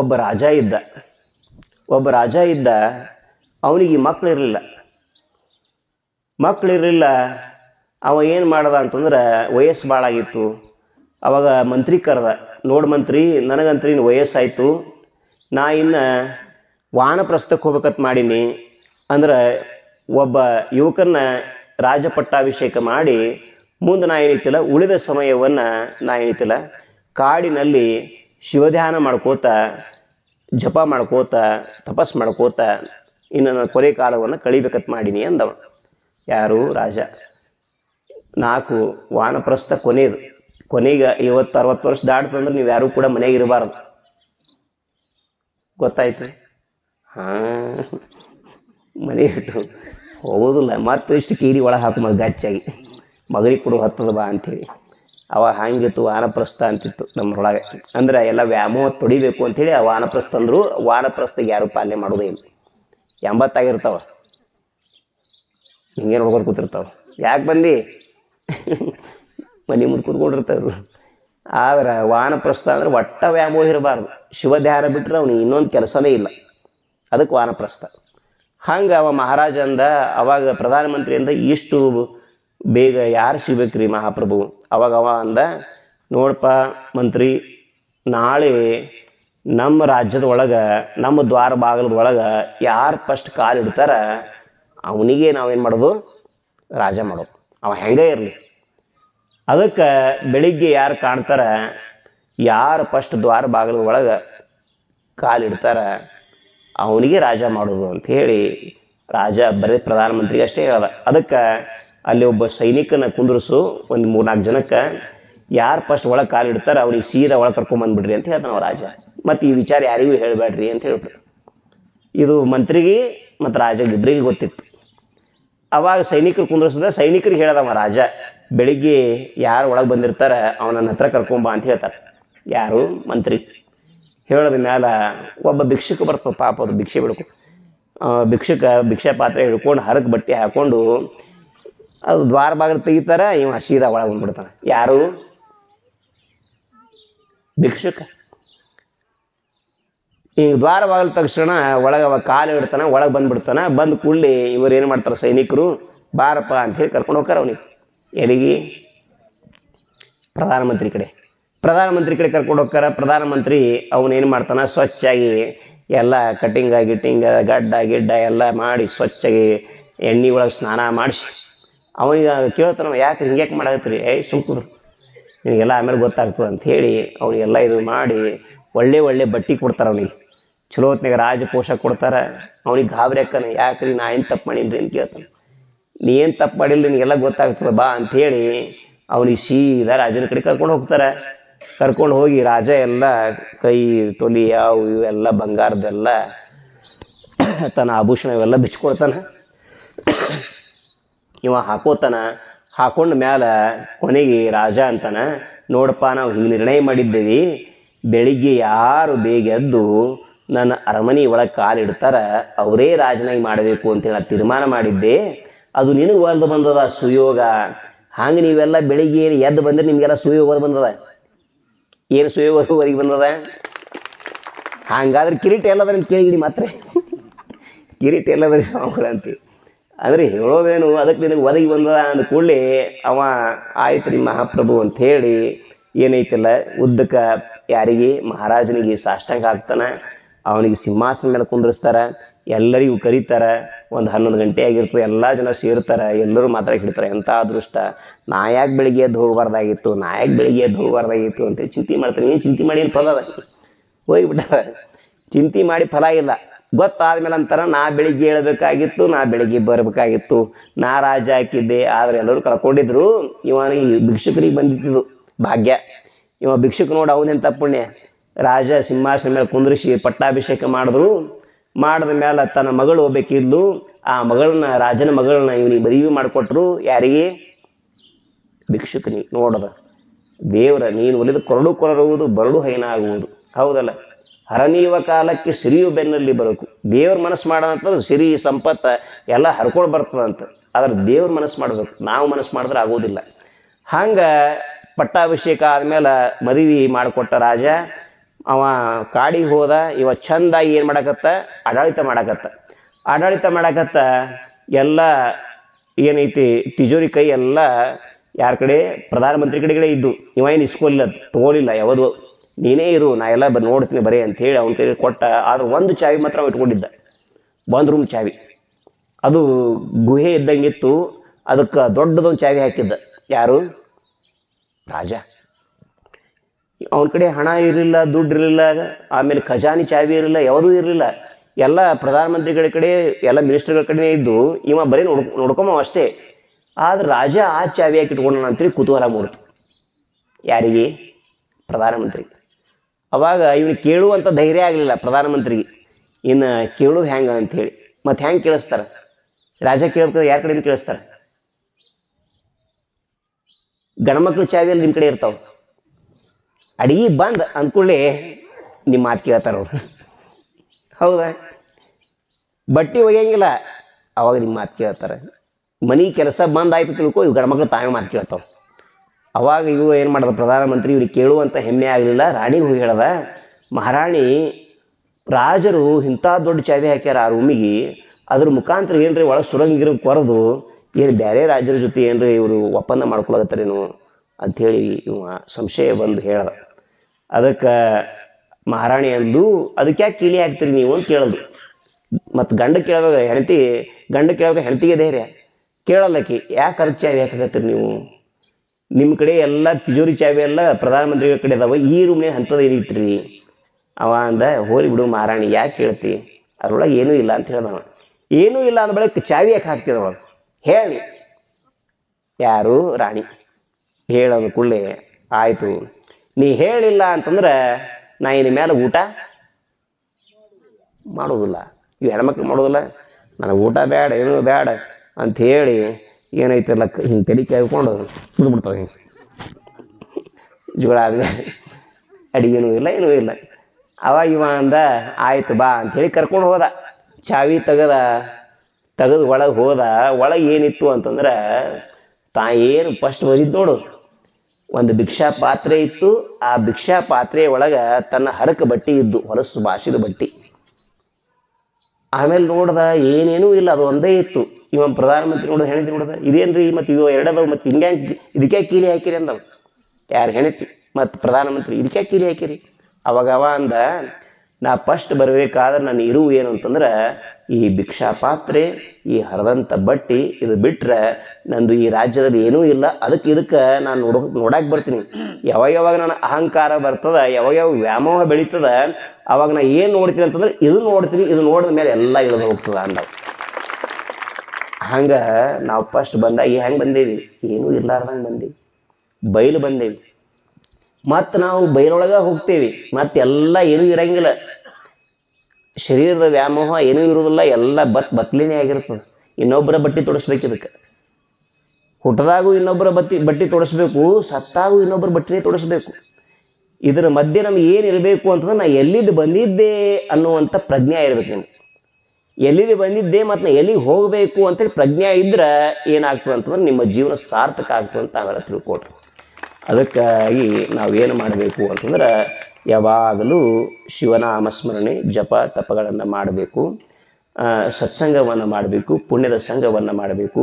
ಒಬ್ಬ ರಾಜ ಇದ್ದ. ಒಬ್ಬ ರಾಜ ಇದ್ದ, ಅವನಿಗೆ ಮಕ್ಕಳಿರಲಿಲ್ಲ ಇರಲಿಲ್ಲ. ಮಕ್ಕಳು ಇರಲಿಲ್ಲ, ಅವ ಏನು ಮಾಡ್ದ ಅಂತಂದ್ರೆ ವಯಸ್ಸು ಭಾಳ ಆಗಿತ್ತು. ಅವಾಗ ಮಂತ್ರಿ ಕರೆದ. ನೋಡು ಮಂತ್ರಿ, ನನಗಂತ್ರಿ ವಯಸ್ಸಾಯಿತು. ನಾ ಇನ್ನು ವಾನಪ್ರಸ್ಥಕ್ಕೆ ಹೋಗ್ಬೇಕಂತ ಮಾಡೀನಿ. ಅಂದ್ರೆ ಒಬ್ಬ ಯುವಕನ ರಾಜಪಟ್ಟಾಭಿಷೇಕ ಮಾಡಿ, ಮುಂದೆ ನಾ ಏನೈತಿಲ್ಲ ಉಳಿದ ಸಮಯವನ್ನು ನಾ ಏನೈತಿಲ್ಲ ಕಾಡಿನಲ್ಲಿ ಶಿವಧ್ಯಾನ ಮಾಡ್ಕೋತ, ಜಪ ಮಾಡ್ಕೋತ, ತಪಸ್ ಮಾಡ್ಕೋತ, ಇನ್ನು ನನ್ನ ಕೊನೆ ಕಾಲವನ್ನು ಕಳಿಬೇಕತ್ ಮಾಡೀನಿ ಅಂದವ ಯಾರು? ರಾಜ. ನಾಲ್ಕು, ವಾನಪ್ರಸ್ಥ ಕೊನೆಯದು ಕೊನೆಗೆ ಐವತ್ತು ಅರವತ್ತು ವರ್ಷ ದಾಟ್ತಂದ್ರೆ ನೀವು ಯಾರೂ ಕೂಡ ಮನೆಗೆ ಇರಬಾರ್ದು. ಗೊತ್ತಾಯ್ತು? ಹಾಂ. ಮನೆ ಇಟ್ಟು ಹೋಗೋದಿಲ್ಲ. ಮತ್ತು ಇಷ್ಟು ಕೀರಿ ಒಳಗೆ ಹಾಕು ಗಚ್ಚಾಗಿ ಮಗನಿಗೆ ಕೊಡು ಹತ್ತದ ಬಾ ಅಂಥೇಳಿ. ಅವ ಹಂಗಿತ್ತು ವಾನಪ್ರಸ್ಥ ಅಂತಿತ್ತು ನಮ್ಮರೊಳಗೆ ಅಂದ್ರೆ ಎಲ್ಲ ವ್ಯಾಮೋಹ ತೊಡಿಬೇಕು ಅಂಥೇಳಿ ಆ ವಾನಪ್ರಸ್ಥ ಅಂದರು ವಾನಪ್ರಸ್ಥ ಯಾರು ಪಾಲನೆ ಮಾಡೋದೇ ಇಲ್ಲ. ಎಂಬತ್ತಾಗಿರ್ತಾವ. ಹಿಂಗೆ ನೋಡ್ಕೊಂಡು ಕೂತಿರ್ತಾವ. ಯಾಕೆ ಬಂದು? ಮನೆ ಮುಂದೆ ಕೂತ್ಕೊಂಡಿರ್ತಾವ್ರು ಆದ್ರೆ ವಾನಪ್ರಸ್ಥ ಅಂದ್ರೆ ಒಟ್ಟ ವ್ಯಾಮೋಹ ಇರಬಾರ್ದು. ಶಿವ ಧ್ಯಾನ ಬಿಟ್ಟರೆ ಅವ್ನಿಗೆ ಇನ್ನೊಂದು ಕೆಲಸನೇ ಇಲ್ಲ. ಅದಕ್ಕೆ ವಾನಪ್ರಸ್ಥ. ಹಂಗೆ ಅವ ಮಹಾರಾಜ ಅಂದ, ಅವಾಗ ಪ್ರಧಾನಮಂತ್ರಿಯಿಂದ ಇಷ್ಟು ಬೇಗ ಯಾರು ಸಿಗ್ಬೇಕ್ರಿ ಮಹಾಪ್ರಭು? ಅವಾಗ ಅವ ಅಂದ, ನೋಡಪ್ಪ ಮಂತ್ರಿ, ನಾಳೆ ನಮ್ಮ ರಾಜ್ಯದ ಒಳಗೆ, ನಮ್ಮ ದ್ವಾರ ಬಾಗಿಲದ ಒಳಗೆ ಯಾರು ಫಸ್ಟ್ ಕಾಲು ಇಡ್ತಾರ, ಅವನಿಗೆ ನಾವೇನು ಮಾಡೋದು? ರಾಜ ಮಾಡೋದು. ಅವ ಹೆಂಗೆ ಇರಲಿ. ಅದಕ್ಕೆ ಬೆಳಿಗ್ಗೆ ಯಾರು ಕಾಣ್ತಾರ, ಯಾರು ಫಸ್ಟ್ ದ್ವಾರ ಬಾಗಿಲದ ಒಳಗೆ ಕಾಲಿಡ್ತಾರ ಅವನಿಗೆ ರಾಜ ಮಾಡೋದು ಅಂತ ಹೇಳಿ ರಾಜ ಬರೀ ಪ್ರಧಾನಮಂತ್ರಿಗೆ ಅಷ್ಟೇ ಹೇಳ್ದ. ಅದಕ್ಕೆ ಅಲ್ಲಿ ಒಬ್ಬ ಸೈನಿಕನ ಕುಂದ್ರಿಸು ಒಂದು ಮೂರ್ನಾಲ್ಕು ಜನಕ್ಕೆ, ಯಾರು ಫಸ್ಟ್ ಒಳಗೆ ಕಾಲಿಡ್ತಾರೆ ಅವ್ರಿಗೆ ಸೀದಾ ಒಳಗೆ ಕರ್ಕೊಂಬಂದ್ಬಿಡ್ರಿ ಅಂತ ಹೇಳ್ತಾನೆ ಅವ ರಾಜ. ಮತ್ತು ಈ ವಿಚಾರ ಯಾರಿಗೂ ಹೇಳಬೇಡ್ರಿ ಅಂತ ಹೇಳ್ಬಿಟ್ರು. ಇದು ಮಂತ್ರಿಗೆ ಮತ್ತು ರಾಜಗೆ ಇಬ್ಬರಿಗೆ ಗೊತ್ತಿತ್ತು. ಅವಾಗ ಸೈನಿಕರು ಕುಂದ್ರಿಸಿದ, ಸೈನಿಕರಿಗೆ ಹೇಳ್ದವ ರಾಜ, ಬೆಳಿಗ್ಗೆ ಯಾರು ಒಳಗೆ ಬಂದಿರ್ತಾರ ಅವನನ್ನ ಹತ್ರ ಕರ್ಕೊಂಬ ಅಂತ ಹೇಳ್ತಾರೆ. ಯಾರು? ಮಂತ್ರಿ. ಹೇಳಿದ ಮ್ಯಾಲ ಒಬ್ಬ ಭಿಕ್ಷುಕ ಬರ್ತದೆ ಪಾಪ ಅದು, ಭಿಕ್ಷೆ ಬಿಡ್ಕೊ ಭಿಕ್ಷಕ, ಭಿಕ್ಷೆ ಪಾತ್ರೆ ಹಿಡ್ಕೊಂಡು ಹರಕ್ ಬಟ್ಟೆ ಹಾಕ್ಕೊಂಡು ಅದು ದ್ವಾರ ಬಾಗಿಲು ತೆಗಿತಾರೆ ಇವ ಸೀದಾ ಒಳಗೆ ಬಂದ್ಬಿಡ್ತಾನೆ. ಯಾರು? ಭಿಕ್ಷುಕ. ಈ ದ್ವಾರ ಬಾಗಿಲು ತಕ್ಷಣ ಒಳಗೆ ಕಾಲು ಇಡ್ತಾನೆ, ಒಳಗೆ ಬಂದ್ಬಿಡ್ತಾನೆ. ಬಂದು ಕೂಡಲಿ ಇವರು ಏನು ಮಾಡ್ತಾರೆ ಸೈನಿಕರು? ಬಾರಪ್ಪ ಅಂಥೇಳಿ ಕರ್ಕೊಂಡು ಹೋಗ್ತಾರೆ ಅವನಿಗೆ. ಎಲ್ಲಿಗೆ? ಪ್ರಧಾನಮಂತ್ರಿ ಕಡೆ. ಪ್ರಧಾನಮಂತ್ರಿ ಕಡೆ ಕರ್ಕೊಂಡು ಹೋಗ್ತಾರ. ಪ್ರಧಾನಮಂತ್ರಿ ಅವನೇನು ಮಾಡ್ತಾನೆ? ಸ್ವಚ್ಛಾಗಿ ಎಲ್ಲ ಕಟಿಂಗ, ಗಿಟ್ಟಿಂಗ, ಗಡ್ಡ, ಗಿಡ್ಡ ಎಲ್ಲ ಮಾಡಿ ಸ್ವಚ್ಛಾಗಿ ಎಣ್ಣೆ ಒಳಗೆ ಸ್ನಾನ ಮಾಡಿಸಿ. ಅವನಿಗೆ ಕೇಳ್ತಾನ, ಯಾಕೆ ಹಿಂಗ್ಯಾಕೆ ಮಾಡಾಕತ್ರಿ ಏಯ್ ಸುಮ್ಕುರು ನಿನಗೆಲ್ಲ ಆಮೇಲೆ ಗೊತ್ತಾಗ್ತದೆ ಅಂತ ಹೇಳಿ ಅವನಿಗೆಲ್ಲ ಇದು ಮಾಡಿ ಒಳ್ಳೆ ಒಳ್ಳೆ ಬಟ್ಟೆ ಕೊಡ್ತಾರೆ ಅವನಿಗೆ. ಚಲೋ ಹೊತ್ನಾಗ ರಾಜ ಕೊಡ್ತಾರೆ. ಅವನಿಗೆ ಗಾಬರಿ ಹಾಕನ ರೀ ನಾ ಏನು ತಪ್ಪು ಮಾಡೀನಿ ಅಂತ ಕೇಳ್ತಾನೆ. ನೀ ಏನು ತಪ್ಪು ಮಾಡಿಲ್ಲ ನಿನಗೆಲ್ಲ ಗೊತ್ತಾಗ್ತದೆ, ಬಾ ಅಂಥೇಳಿ ಅವನಿಗೆ ಸೀದಾ ರಾಜನ ಕಡೆ ಕರ್ಕೊಂಡು ಹೋಗ್ತಾರೆ. ಕರ್ಕೊಂಡು ಹೋಗಿ ರಾಜ ಎಲ್ಲ ಕೈ, ತೊಲಿ ಅವು ಇವೆಲ್ಲ ಬಂಗಾರದೆಲ್ಲ ತನ್ನ ಆಭೂಷಣ ಇವೆಲ್ಲ ಬಿಚ್ಕೊಡ್ತಾನೆ. ಇವ ಹಾಕೋತಾನ, ಹಾಕೊಂಡ ಮ್ಯಾಲ ಕೊನೆಗೆ ರಾಜ ಅಂತನ, ನೋಡಪ್ಪ ನಾವು ಹಿಂಗೆ ನಿರ್ಣಯ ಮಾಡಿದ್ದೇವೆ, ಬೆಳಿಗ್ಗೆ ಯಾರು ಬೇಗ ಎದ್ದು ನನ್ನ ಅರಮನೆ ಒಳಗೆ ಕಾಲಿಡ್ತಾರ ಅವರೇ ರಾಜನಾಗಿ ಮಾಡಬೇಕು ಅಂತೇಳಿ ತೀರ್ಮಾನ ಮಾಡಿದ್ದೆ. ಅದು ನಿನಗೆ ಒಲ್ದು ಬಂದದ ಸುಯೋಗ? ಹಂಗೆ ನೀವೆಲ್ಲ ಬೆಳಿಗ್ಗೆ ಎದ್ದು ಬಂದ್ರೆ ನಿಮಗೆಲ್ಲ ಸುಯೋಗ ಬಂದದ? ಏನು ಸುಯೋಗ ಒದಗಿ ಬಂದದ? ಹಂಗಾದ್ರೆ ಕಿರೀಟ ಎಲ್ಲದ ಅಂತ ಕೇಳಿಗಿಡಿ ಮಾತ್ರ. ಕಿರೀಟ ಎಲ್ಲದ್ರಿ ಸ್ವಾಮಿಗಳಂತ ಅಂದರೆ ಹೇಳೋದೇನು, ಅದಕ್ಕೆ ನಿನಗೆ ಒದಗಿ ಬಂದದ ಅಂದ ಕೂಡಲೇ ಅವ ಆಯ್ತು ರೀ ಮಹಾಪ್ರಭು ಅಂತ ಹೇಳಿ, ಏನೈತಿಲ್ಲ, ಉದ್ದಕ್ಕೆ ಯಾರಿಗೆ ಮಹಾರಾಜನಿಗೆ ಸಾಷ್ಟಾಂಗ ಹಾಕ್ತಾನೆ, ಅವನಿಗೆ ಸಿಂಹಾಸನ ಮೇಲೆ ಕುಂದ್ರಿಸ್ತಾರೆ, ಎಲ್ಲರಿಗೂ ಕರೀತಾರೆ, ಒಂದು ಹನ್ನೊಂದು ಗಂಟೆ ಆಗಿರ್ತದೆ, ಎಲ್ಲ ಜನ ಸೇರ್ತಾರೆ, ಎಲ್ಲರೂ ಮಾತ್ರ ಹಿಡ್ತಾರೆ ಎಂಥ ಅದೃಷ್ಟ, ನಾ ಯಾಕೆ ಬೆಳಿಗ್ಗೆ ಎದ್ದು ಹೋಗಬಾರ್ದಾಗಿತ್ತು, ನಾ ಯಾಕೆ ಬೆಳಿಗ್ಗೆ ಎದ್ದು ಹೋಗಬಾರ್ದಾಗಿತ್ತು ಅಂತೇಳಿ ಚಿಂತೆ ಮಾಡ್ತಾರೆ ಏನು ಚಿಂತೆ ಮಾಡಿ ಏನು ಫಲ ಅದ? ಹೋಗ್ಬಿಟ್ಟಾರ ಚಿಂತೆ ಮಾಡಿ ಫಲ ಇಲ್ಲ. ಗೊತ್ತಾದ್ಮೇಲೆ ಅಂತಾರೆ ನಾ ಬೆಳಿಗ್ಗೆ ಹೇಳಬೇಕಾಗಿತ್ತು, ನಾ ಬೆಳಿಗ್ಗೆ ಬರಬೇಕಾಗಿತ್ತು. ನಾ ರಾಜ ಹಾಕಿದ್ದೆ, ಆದರೆ ಎಲ್ಲರೂ ಕಳ್ಕೊಂಡಿದ್ರು. ಇವನಿಗೆ ಭಿಕ್ಷುಕರಿಗೆ ಬಂದಿದ್ದು ಭಾಗ್ಯ. ಇವ ಭಿಕ್ಷುಕ ನೋಡಿ ಅವನೇನು ತಪ್ಪುಣ್ಯ ರಾಜ ಸಿಂಹಾಸನ ಮೇಲೆ ಕುಂದ್ರಿಸಿ ಪಟ್ಟಾಭಿಷೇಕ ಮಾಡಿದ್ರು. ಮಾಡಿದ ಮೇಲೆ ತನ್ನ ಮಗಳು ಹೋಗ್ಬೇಕಿದ್ಲು ಆ ಮಗಳನ್ನ, ರಾಜನ ಮಗಳನ್ನ ಇವನಿಗೆ ಮದುವೆ ಮಾಡಿಕೊಟ್ರು. ಯಾರಿಗೆ? ಭಿಕ್ಷುಕನಿಗೆ. ನೋಡದ. ದೇವರ, ನೀನು ಒಲಿದು ಕೊರಡು ಕೊರರುವುದು, ಬರಡು ಹೈನಾಗುವುದು. ಹೌದಲ್ಲ? ಹರನೀಯುವ ಕಾಲಕ್ಕೆ ಸಿರಿಯು ಬೆನ್ನಲ್ಲಿ ಬರಬೇಕು. ದೇವ್ರ ಮನಸ್ಸು ಮಾಡೋದಂತಂದ್ರೆ ಸಿರಿ, ಸಂಪತ್ತ ಎಲ್ಲ ಹರ್ಕೊಂಡು ಬರ್ತದಂತ. ಆದ್ರೆ ದೇವ್ರ ಮನಸ್ಸು ಮಾಡಬೇಕು. ನಾವು ಮನಸ್ಸು ಮಾಡಿದ್ರೆ ಆಗೋದಿಲ್ಲ. ಹಂಗೆ ಪಟ್ಟಾಭಿಷೇಕ ಆದಮೇಲೆ ಮದುವೆ ಮಾಡಿಕೊಟ್ಟ ರಾಜ, ಅವ ಕಾಡಿಗೆ ಹೋದ, ಇವ ಚಂದ ಏನು ಮಾಡಕತ್ತ? ಆಡಳಿತ ಮಾಡಕತ್ತ. ಆಡಳಿತ ಮಾಡಕತ್ತ, ಎಲ್ಲ ಏನೈತಿ, ತಿಜೋರಿ ಕೈ ಎಲ್ಲ ಯಾರ ಕಡೆ? ಪ್ರಧಾನಮಂತ್ರಿ ಕಡೆಗಳೇ ಇದ್ದು. ಇವ ಏನು ಇಸ್ಕೊಲಿಲ್ಲ ತೊಗೊಲಿಲ್ಲ. ಯಾವುದು ನೀನೇ ಇರು, ನಾ ಎಲ್ಲ ಬ ನೋಡ್ತೀನಿ, ಬರೀ ಅಂತೇಳಿ ಅವನ ಕೈಗೆ ಕೊಟ್ಟ ಆದ್ರೆ ಒಂದು ಚಾವಿ ಮಾತ್ರ ಅವ ಇಟ್ಕೊಂಡಿದ್ದ. ಒಂದು ರೂಮ್ ಚಾವಿ. ಅದು ಗುಹೆ ಇದ್ದಂಗಿತ್ತು, ಅದಕ್ಕೆ ದೊಡ್ಡದೊಂದು ಚಾವಿ ಹಾಕಿದ್ದ. ಯಾರು? ರಾಜ. ಅವನ ಕಡೆ ಹಣ ಇರಲಿಲ್ಲ, ದುಡ್ಡು ಇರಲಿಲ್ಲ, ಆಮೇಲೆ ಖಜಾನಿ ಚಾವಿ ಇರಲಿಲ್ಲ, ಯಾವುದೂ ಇರಲಿಲ್ಲ. ಎಲ್ಲ ಪ್ರಧಾನಮಂತ್ರಿಗಳ ಕಡೆ, ಎಲ್ಲ ಮಿನಿಸ್ಟರ್ಗಳ ಕಡೆ ಇದ್ದು, ಇವ ಬರೀ ನೋಡ್ಕೊ ನೋಡ್ಕೊಂಬ ಅಷ್ಟೇ. ಆದ್ರೆ ರಾಜ ಆ ಚಾವಿ ಹಾಕಿ ಇಟ್ಕೊಂಡ ಅಂತೇಳಿ ಕುತೂಹಲ ಮೂಡ್ತು. ಯಾರಿಗೆ? ಪ್ರಧಾನಮಂತ್ರಿ ಅವಾಗ ಇವನು ಕೇಳುವಂಥ ಧೈರ್ಯ ಆಗಲಿಲ್ಲ ಪ್ರಧಾನಮಂತ್ರಿಗೆ. ಇನ್ನು ಕೇಳೋದು ಹೆಂಗೆ ಅಂಥೇಳಿ ಮತ್ತು ಹ್ಯಾಂಗೆ ಕೇಳಿಸ್ತಾರೆ? ರಾಜ ಕೇಳ್ಬೇಕಾದ್ರೆ ಯಾರ ಕಡೆಯಿಂದ ಕೇಳಿಸ್ತಾರೆ? ಗಣಮಕ್ಳು ಚಾವಿಯಲ್ಲಿ ನಿಮ್ಮ ಕಡೆ ಇರ್ತಾವೆ. ಅಡಿಗೆ ಬಂದ್ ಅಂದ್ಕೊಳ್ಳಿ ನಿಮ್ಮ ಮಾತು ಕೇಳ್ತಾರ ಅವರು. ಹೌದಾ? ಬಟ್ಟೆ ಒಗೆಯಂಗಿಲ್ಲ, ಅವಾಗ ನಿಮ್ಮ ಮಾತು ಕೇಳ್ತಾರೆ. ಮನೆ ಕೆಲಸ ಬಂದ್ ಆಯ್ತು ತಿಳ್ಕೊ ಇವು ಗಣಮಕ್ಳು ತಾವೇ ಮಾತು ಕೇಳ್ತಾವೆ. ಅವಾಗ ಇವು ಏನು ಮಾಡಿದ, ಪ್ರಧಾನಮಂತ್ರಿ ಇವ್ರಿಗೆ ಕೇಳುವಂಥ ಹೆಮ್ಮೆ ಆಗಲಿಲ್ಲ. ರಾಣಿ ಹೋಗಿ ಹೇಳ್ದ, ಮಹಾರಾಣಿ, ರಾಜರು ಇಂಥ ದೊಡ್ಡ ಚಾವಿ ಹಾಕ್ಯಾರ ಆ ರೂಮಿಗೆ. ಅದ್ರ ಮುಖಾಂತರ ಏನ್ರಿ ಒಳಗೆ ಸುರಂಗಿರ ಕೊರದು? ಏನು ಬೇರೆ ರಾಜರ ಜೊತೆ ಏನ್ರಿ ಇವರು ಒಪ್ಪಂದ ಮಾಡ್ಕೊಳಕತ್ತಾರೇನು ಅಂಥೇಳಿ ಇವ ಸಂಶಯ ಬಂದು ಹೇಳ್ದ. ಅದಕ್ಕೆ ಮಹಾರಾಣಿ ಅಂದು, ಅದಕ್ಕೆ ಯಾಕೆ ಕೀಲಿ ಹಾಕ್ತೀರಿ ನೀವು? ಅಂತ ಕೇಳೋದು. ಮತ್ತು ಗಂಡ ಕೇಳುವಾಗ ಹೆಂಡತಿ, ಗಂಡ ಕೇಳುವಾಗ ಹೆಂಡತಿಗೆ ಧೈರ್ಯ. ಕೇಳಲ್ಲಕಿ, ಯಾಕೆ ಅದಕ್ಕೆ ಚಾವಿ ಹಾಕಕತ್ತೀರಿ ನೀವು? ನಿಮ್ಮ ಕಡೆ ಎಲ್ಲ ತಿಜೋರಿ ಚಾವಿ ಎಲ್ಲ ಪ್ರಧಾನಮಂತ್ರಿಗಳ ಕಡೆ ಅದಾವ, ಈ ರೂಮ್ನೇ ಹಂತದ ಏನು ಇಟ್ರಿ? ಅವ ಅಂದ, ಹೋರಿ ಬಿಡು ಮಹಾರಾಣಿ, ಯಾಕೆ ಕೇಳ್ತಿ? ಅದ್ರೊಳಗೆ ಏನೂ ಇಲ್ಲ ಅಂತ ಹೇಳ್ದವ. ಏನೂ ಇಲ್ಲ ಅಂದ ಬಳಿಕ ಚಾವಿ ಯಾಕೆ ಹಾಕ್ತಿದವ? ಹೇಳಿ. ಯಾರು? ರಾಣಿ. ಹೇಳೋದು ಕೂಡಲೇ ಆಯಿತು. ನೀ ಹೇಳಿಲ್ಲ ಅಂತಂದ್ರೆ ನಾ ಇನ್ನು ಮೇಲೆ ಊಟ ಮಾಡೋದಿಲ್ಲ. ಇವು ಹೆಣ್ಮಕ್ಳು ಮಾಡೋದಿಲ್ಲ. ನನಗೆ ಊಟ ಬೇಡ ಏನೂ ಬೇಡ ಅಂತ ಹೇಳಿ ಏನೈತಿಲ್ಲ ಹಿಂಗೆ ತಲೆ ಕೇಳ್ಕೊಂಡು ಕುದ್ಬಿಡ್ತಾವೆ ಹಿಂಗೆ ಜೋಳ ಆದ್ಮೇಲೆ ಅಡಿಗೆನೂ ಇಲ್ಲ, ಏನೂ ಇಲ್ಲ. ಅವಾಗ ಇವ ಅಂದ, ಆಯ್ತು ಬಾ ಅಂಥೇಳಿ ಕರ್ಕೊಂಡು ಹೋದ. ಚಾವಿ ತೆಗದ, ತೆಗೆದು ಒಳಗೆ ಹೋದ. ಒಳಗೆ ಏನಿತ್ತು ಅಂತಂದ್ರೆ ತಾ ಏನು ಫಸ್ಟ್ ಬಂದಿದ್ದು ನೋಡು. ಒಂದು ಭಿಕ್ಷಾ ಪಾತ್ರೆ ಇತ್ತು. ಆ ಭಿಕ್ಷಾ ಪಾತ್ರೆ ಒಳಗೆ ತನ್ನ ಹರಕ ಬಟ್ಟಿ ಇದ್ದು, ಹೊಲಸು ಬಾಸಿದ ಬಟ್ಟಿ. ಆಮೇಲೆ ನೋಡ್ದ ಏನೇನೂ ಇಲ್ಲ, ಅದು ಒಂದೇ ಇತ್ತು. ಇವ ಪ್ರಧಾನಮಂತ್ರಿ ನೋಡಿದ ಹೆಣತಿ ನೋಡ್ದ, ಇದೇನ್ರಿ ಮತ್ತು ಇವ ಎರಡದವು ಮತ್ತು ಹಿಂಗೆ ಇದಕ್ಕೆ ಕೀಲಿ ಹಾಕಿರಿ ಅಂದವು. ಯಾರು ಹೆಣತಿ ಮತ್ತು ಪ್ರಧಾನಮಂತ್ರಿ, ಇದಕ್ಕೆ ಕೀಲಿ ಹಾಕಿರಿ. ಅವಾಗ ಅವ ಅಂದ ನಾ ಫಸ್ಟ್ ಬರಬೇಕಾದ್ರೆ ನಾನು ಇರುವು ಏನು ಅಂತಂದ್ರೆ, ಈ ಭಿಕ್ಷಾ ಪಾತ್ರೆ ಈ ಹರಿದಂಥ ಬಟ್ಟಿ, ಇದು ಬಿಟ್ರೆ ನಂದು ಈ ರಾಜ್ಯದಲ್ಲಿ ಏನೂ ಇಲ್ಲ. ಅದಕ್ಕೆ ಇದಕ್ಕೆ ನಾನು ನೋಡೋ ನೋಡಕ್ಕೆ ಬರ್ತೀನಿ. ಯಾವಾಗ ಯಾವಾಗ ನನ್ನ ಅಹಂಕಾರ ಬರ್ತದೆ ಯಾವಾಗ ಯಾವಾಗ ವ್ಯಾಮೋಹ ಬೆಳೀತದ, ಅವಾಗ ನಾ ಏನು ನೋಡ್ತೀನಿ ಅಂತಂದ್ರೆ, ಇದು ನೋಡ್ತೀನಿ, ಇದು ನೋಡಿದ ಮೇಲೆ ಎಲ್ಲ ಇಳಿದು ಹೋಗ್ತದೆ ಅಂದ ಹಂಗೆ ನಾವು ಫಸ್ಟ್ ಬಂದಾಗ ಹೆಂಗೆ ಬಂದೇವಿ? ಏನೂ ಇರ್ಲಾರ್ದಂಗೆ ಬಂದೀವಿ. ಬಯಲು ಬಂದೇವಿ. ಮತ್ತು ನಾವು ಬಯಲೊಳಗೆ ಹೋಗ್ತೇವೆ. ಮತ್ತೆ ಎಲ್ಲ ಏನೂ ಇರಂಗಿಲ್ಲ. ಶರೀರದ ವ್ಯಾಮೋಹ ಏನೂ ಇರುವುದಿಲ್ಲ ಎಲ್ಲ ಬತ್ ಬತ್ಲಿನೇ ಆಗಿರ್ತದೆ. ಇನ್ನೊಬ್ಬರ ಬಟ್ಟೆ ತೊಡಸ್ಬೇಕು ಇದಕ್ಕೆ. ಹುಟ್ಟದಾಗೂ ಇನ್ನೊಬ್ಬರ ಬತ್ತಿ, ಬಟ್ಟೆ ತೊಡಸ್ಬೇಕು, ಸತ್ತಾಗೂ ಇನ್ನೊಬ್ಬರ ಬಟ್ಟೆನೇ ತೊಡಸ್ಬೇಕು. ಇದರ ಮಧ್ಯೆ ನಮ್ಗೆ ಇರಬೇಕು ಅಂತಂದ್ರೆ ನಾ ಎಲ್ಲಿದ್ದು ಬಂದಿದ್ದೆ ಅನ್ನುವಂಥ ಪ್ರಜ್ಞೆ ಇರಬೇಕು ನಿಮ್ಗೆ. ಎಲ್ಲಿಗೆ ಬಂದಿದ್ದೆ ಮತ್ತು ನಾ ಎಲ್ಲಿಗೆ ಹೋಗಬೇಕು ಅಂತೇಳಿ ಪ್ರಜ್ಞೆ ಇದ್ರೆ ಏನಾಗ್ತದೆ ಅಂತಂದ್ರೆ ನಿಮ್ಮ ಜೀವನ ಸಾರ್ಥಕ ಆಗ್ತದೆ ಅಂತ ಆಮೇಲೆ ತಿಳ್ಕೊಟ್ರಿ ಅದಕ್ಕಾಗಿ ನಾವೇನು ಮಾಡಬೇಕು ಅಂತಂದ್ರೆ ಯಾವಾಗಲೂ ಶಿವನಾಮ ಸ್ಮರಣೆ, ಜಪ, ತಪಗಳನ್ನು ಮಾಡಬೇಕು. ಸತ್ಸಂಗವನ್ನು ಮಾಡಬೇಕು, ಪುಣ್ಯದ ಸಂಘವನ್ನು ಮಾಡಬೇಕು.